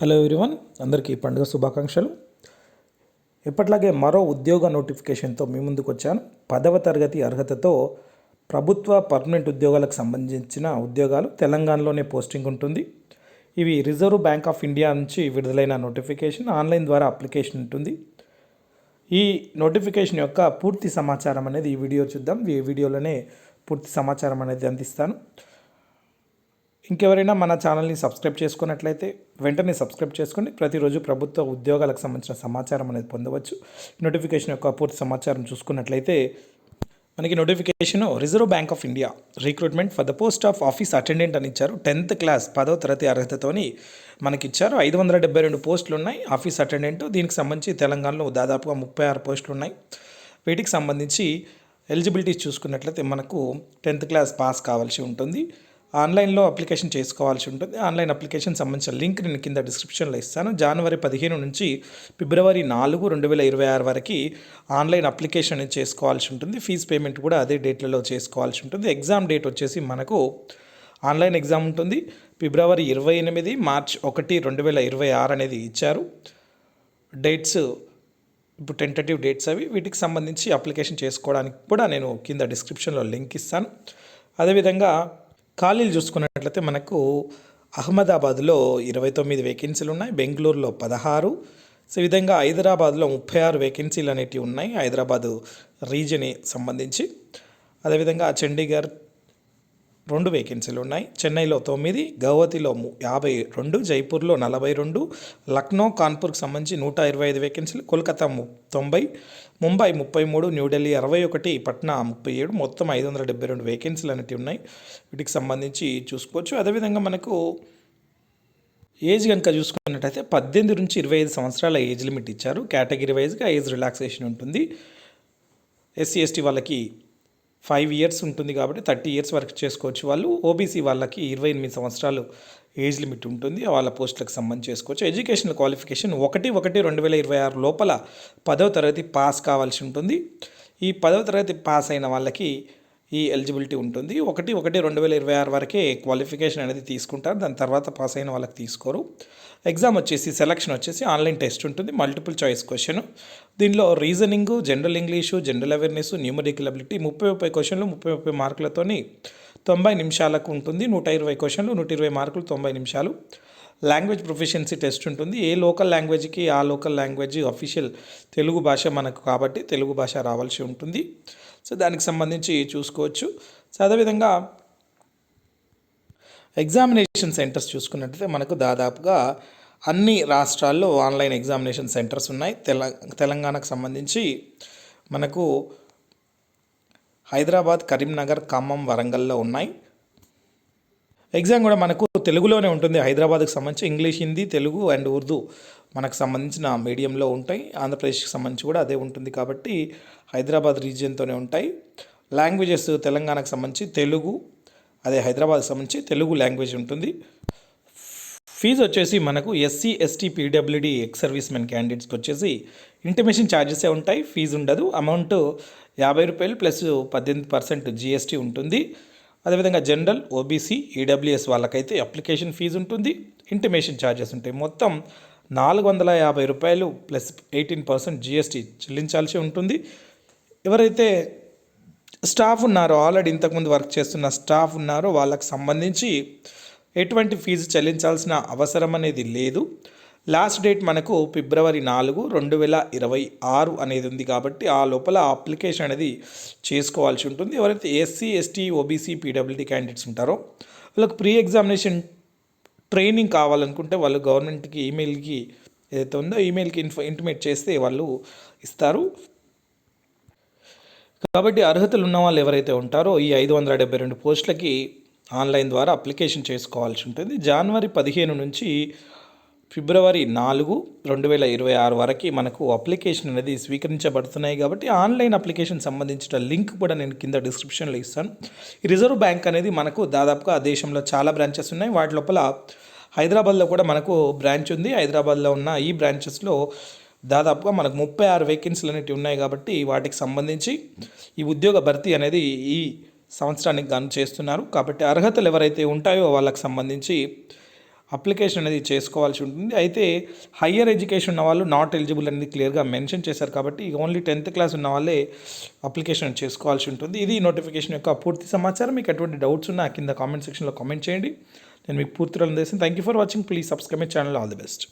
Hello everyone అందరికీ పండుగ శుభాకాంక్షలు. ఎప్పట్లాగే మరో ఉద్యోగ నోటిఫికేషన్తో మీ ముందుకు వచ్చాను. పదవ తరగతి అర్హతతో ప్రభుత్వ పర్మనెంట్ ఉద్యోగాలకు సంబంధించిన ఉద్యోగాలు తెలంగాణలోనే పోస్టింగ్ ఉంటుంది. ఇవి రిజర్వ్ బ్యాంక్ ఆఫ్ ఇండియా నుంచి విడుదలైన నోటిఫికేషన్ ఆన్లైన్ ద్వారా అప్లికేషన్ ఉంటుంది. ఈ నోటిఫికేషన్ యొక్క పూర్తి సమాచారం అనేది ఈ వీడియో చూద్దాం. ఈ వీడియోలోనే పూర్తి సమాచారం అనేది అందిస్తాను. ఇంకెవరైనా మన ఛానల్ని సబ్స్క్రైబ్ చేసుకున్నట్లయితే వెంటనే సబ్స్క్రైబ్ చేసుకొని ప్రతిరోజు ప్రభుత్వ ఉద్యోగాలకు సంబంధించిన సమాచారం అనేది పొందవచ్చు. నోటిఫికేషన్ యొక్క పూర్తి సమాచారం చూసుకున్నట్లయితే మనకి notification reserve bank of India recruitment for the post of office attendant అని ఇచ్చారు. టెన్త్ క్లాస్ పదో తరగతి అర్హతతోని మనకి ఇచ్చారు ఐదు వందల డెబ్బై రెండు పోస్టులు ఉన్నాయి ఆఫీస్ అటెండెంట్ దీనికి సంబంధించి తెలంగాణలో దాదాపుగా ముప్పై ఆరు పోస్టులు ఉన్నాయి వీటికి సంబంధించి ఎలిజిబిలిటీస్ చూసుకున్నట్లయితే మనకు టెన్త్ క్లాస్ పాస్ కావాల్సి ఉంటుంది. ఆన్లైన్లో అప్లికేషన్ చేసుకోవాల్సి ఉంటుంది. ఆన్లైన్ అప్లికేషన్ సంబంధించిన లింక్ నేను కింద డిస్క్రిప్షన్లో ఇస్తాను. జనవరి పదిహేను నుంచి ఫిబ్రవరి నాలుగు రెండు వేల ఇరవై ఆరు వరకు ఆన్లైన్ అప్లికేషన్ చేసుకోవాల్సి ఉంటుంది. ఫీజు పేమెంట్ కూడా అదే డేట్లలో చేసుకోవాల్సి ఉంటుంది. ఎగ్జామ్ డేట్ వచ్చేసి మనకు ఆన్లైన్ ఎగ్జామ్ ఉంటుంది. ఫిబ్రవరి ఇరవై ఎనిమిది మార్చ్ ఒకటి రెండు వేల ఇరవై ఆరు అనేది ఇచ్చారు. డేట్స్ ఇప్పుడు టెంటేటివ్ డేట్స్ అవి. వీటికి సంబంధించి అప్లికేషన్ చేసుకోవడానికి కూడా నేను కింద డిస్క్రిప్షన్లో లింక్ ఇస్తాను. అదేవిధంగా ఖాళీలు చూసుకున్నట్లయితే మనకు అహ్మదాబాద్లో ఇరవై తొమ్మిది వేకెన్సీలు ఉన్నాయి బెంగళూరులో పదహారు. సో విధంగా హైదరాబాద్లో ముప్పై ఆరు వేకెన్సీలు అనేటివి ఉన్నాయి హైదరాబాదు రీజన్ సంబంధించి. అదేవిధంగా చండీగఢ్ రెండు వేకెన్సీలు ఉన్నాయి. చెన్నైలో తొమ్మిది గౌహతిలో యాభై రెండు జైపూర్లో నలభై రెండు లక్నో కాన్పూర్కి సంబంధించి నూట ఇరవై ఐదు వేకెన్సీలు కోల్కతా ము తొంభై ముంబై ముప్పై మూడు న్యూఢిల్లీ అరవై ఒకటి పట్నా ముప్పై ఏడు మొత్తం ఐదు వందల డెబ్బై రెండు వేకెన్సీలు అనేవి ఉన్నాయి. వీటికి సంబంధించి చూసుకోవచ్చు. అదేవిధంగా మనకు ఏజ్ కనుక చూసుకున్నట్టయితే పద్దెనిమిది నుంచి ఇరవై ఐదు సంవత్సరాల ఏజ్ లిమిట్ ఇచ్చారు. కేటగిరీ వైజ్గా ఏజ్ రిలాక్సేషన్ ఉంటుంది. ఎస్సీ ఎస్టీ వాళ్ళకి ఫైవ్ ఇయర్స్ ఉంటుంది కాబట్టి థర్టీ ఇయర్స్ వరకు చేసుకోవచ్చు. వాళ్ళు ఓబీసీ వాళ్ళకి ఇరవై ఎనిమిది సంవత్సరాలు ఏజ్ లిమిట్ ఉంటుంది. వాళ్ళ పోస్టులకు సంబంధించి చేసుకోవచ్చు. ఎడ్యుకేషనల్ క్వాలిఫికేషన్ ఒకటి ఒకటి రెండు వేల ఇరవై ఆరు లోపల పదవ తరగతి పాస్ కావాల్సి ఉంటుంది. ఈ పదవ తరగతి పాస్ అయిన వాళ్ళకి ఈ ఎలిజిబిలిటీ ఉంటుంది. ఒకటి ఒకటి రెండు వేల ఇరవై ఆరు వరకే క్వాలిఫికేషన్ అనేది తీసుకుంటారు. దాని తర్వాత పాస్ అయిన వాళ్ళకి తీసుకోరు. ఎగ్జామ్ వచ్చేసి సెలక్షన్ వచ్చేసి ఆన్లైన్ టెస్ట్ ఉంటుంది. Multiple choice question. దీనిలో reasoning general English general awareness numerical ability ముప్పై ముప్పై క్వశ్చన్లు ముప్పై ముప్పై మార్కులతోని తొంభై నిమిషాలకు ఉంటుంది. నూట ఇరవై క్వశ్చన్లు నూట ఇరవై మార్కులు తొంభై నిమిషాలు. లాంగ్వేజ్ ప్రొఫిషియన్సీ టెస్ట్ ఉంటుంది. ఏ లోకల్ లాంగ్వేజ్కి ఆ లోకల్ లాంగ్వేజ్ అఫీషియల్ తెలుగు భాష మనకు కాబట్టి తెలుగు భాష రావాల్సి ఉంటుంది. సో దానికి సంబంధించి చూసుకోవచ్చు. సో అదేవిధంగా ఎగ్జామినేషన్ సెంటర్స్ చూసుకున్నట్లయితే మనకు దాదాపుగా అన్ని రాష్ట్రాల్లో ఆన్లైన్ ఎగ్జామినేషన్ సెంటర్స్ ఉన్నాయి. తెల తెలంగాణకు సంబంధించి మనకు హైదరాబాద్ కరీంనగర్ ఖమ్మం వరంగల్లో ఉన్నాయి. ఎగ్జామ్ కూడా మనకు తెలుగులోనే ఉంటుంది. హైదరాబాద్కి సంబంధించి ఇంగ్లీష్ హిందీ తెలుగు అండ్ ఉర్దూ మనకు సంబంధించిన మీడియంలో ఉంటాయి. ఆంధ్రప్రదేశ్కి సంబంధించి కూడా అదే ఉంటుంది కాబట్టి హైదరాబాద్ రీజియన్తోనే ఉంటాయి. లాంగ్వేజెస్ తెలంగాణకు సంబంధించి తెలుగు అదే హైదరాబాద్కి సంబంధించి తెలుగు లాంగ్వేజ్ ఉంటుంది. ఫీజు వచ్చేసి మనకు SC ST PWD ex servicemen క్యాండిడేట్స్కి వచ్చేసి ఇంటిమేషన్ ఛార్జెసే ఉంటాయి. ఫీజు ఉండదు. అమౌంట్ యాభై రూపాయలు ప్లస్ పద్దెనిమిది పర్సెంట్ జిఎస్టీ ఉంటుంది. అదేవిధంగా జనరల్ ఓబీసీ ఈడబ్ల్యూఎస్ వాళ్ళకైతే అప్లికేషన్ ఫీజు ఉంటుంది ఇంటిమేషన్ ఛార్జెస్ ఉంటాయి. మొత్తం నాలుగు వందల యాభై రూపాయలు ప్లస్ ఎయిటీన్ పర్సెంట్ జిఎస్టీ చెల్లించాల్సి ఉంటుంది. ఎవరైతే స్టాఫ్ ఉన్నారో ఆల్రెడీ ఇంతకుముందు వర్క్ చేస్తున్న స్టాఫ్ ఉన్నారో వాళ్ళకి సంబంధించి ఎటువంటి ఫీజు చెల్లించాల్సిన అవసరం అనేది లేదు. లాస్ట్ డేట్ మనకు ఫిబ్రవరి నాలుగు రెండు వేల ఇరవై ఆరు అనేది ఉంది కాబట్టి ఆ లోపల అప్లికేషన్ అనేది చేసుకోవాల్సి ఉంటుంది. ఎవరైతే SC ST OBC PWD candidates ఉంటారో వాళ్ళకి ప్రీ ఎగ్జామినేషన్ ట్రైనింగ్ కావాలనుకుంటే వాళ్ళు గవర్నమెంట్కి ఈమెయిల్కి ఏదైతే ఉందో ఈమెయిల్కి ఇన్ఫో ఇంటిమేట్ చేస్తే వాళ్ళు ఇస్తారు. కాబట్టి అర్హతలు ఉన్న వాళ్ళు ఎవరైతే ఉంటారో ఈ ఐదు వందల డెబ్బై రెండు పోస్టులకి ఆన్లైన్ ద్వారా అప్లికేషన్ చేసుకోవాల్సి ఉంటుంది. జనవరి పదిహేను నుంచి ఫిబ్రవరి నాలుగు రెండు వేల ఇరవై ఆరు వరకు మనకు అప్లికేషన్ అనేది స్వీకరించబడుతున్నాయి కాబట్టి ఆన్లైన్ అప్లికేషన్ సంబంధించిన లింక్ కూడా నేను కింద డిస్క్రిప్షన్లో ఇస్తాను. ఈ రిజర్వ్ బ్యాంక్ అనేది మనకు దాదాపుగా దేశంలో చాలా బ్రాంచెస్ ఉన్నాయి. వాటి లోపల హైదరాబాద్లో కూడా మనకు బ్రాంచ్ ఉంది. హైదరాబాద్లో ఉన్న ఈ బ్రాంచెస్లో దాదాపుగా మనకు ముప్పై ఆరు వేకెన్సీలు అనేవి ఉన్నాయి కాబట్టి వాటికి సంబంధించి ఈ ఉద్యోగ భర్తీ అనేది ఈ సంవత్సరానికి గాను చేస్తున్నారు. కాబట్టి అర్హతలు ఎవరైతే ఉంటాయో వాళ్ళకి సంబంధించి అప్లికేషన్ అనేది చేసుకోవాల్సి ఉంటుంది. అయితే హయ్యర్ ఎడ్యుకేషన్ ఉన్న వాళ్ళు నాట్ ఎలిజిబుల్ అనేది క్లియర్గా మెన్షన్ చేశారు కాబట్టి ఓన్లీ టెన్త్ క్లాస్ ఉన్న వాళ్ళే అప్లికేషన్ చేసుకోవాల్సి ఉంటుంది. ఇది నోటిఫికేషన్ యొక్క పూర్తి సమాచారం. మీకు ఎటువంటి డౌట్స్ ఉన్నా కింద కామెంట్ సెక్షన్లో కామెంట్ చేయండి. నేను మీకు పూర్తి చేస్తాను thank you for watching please subscribe my channel all the best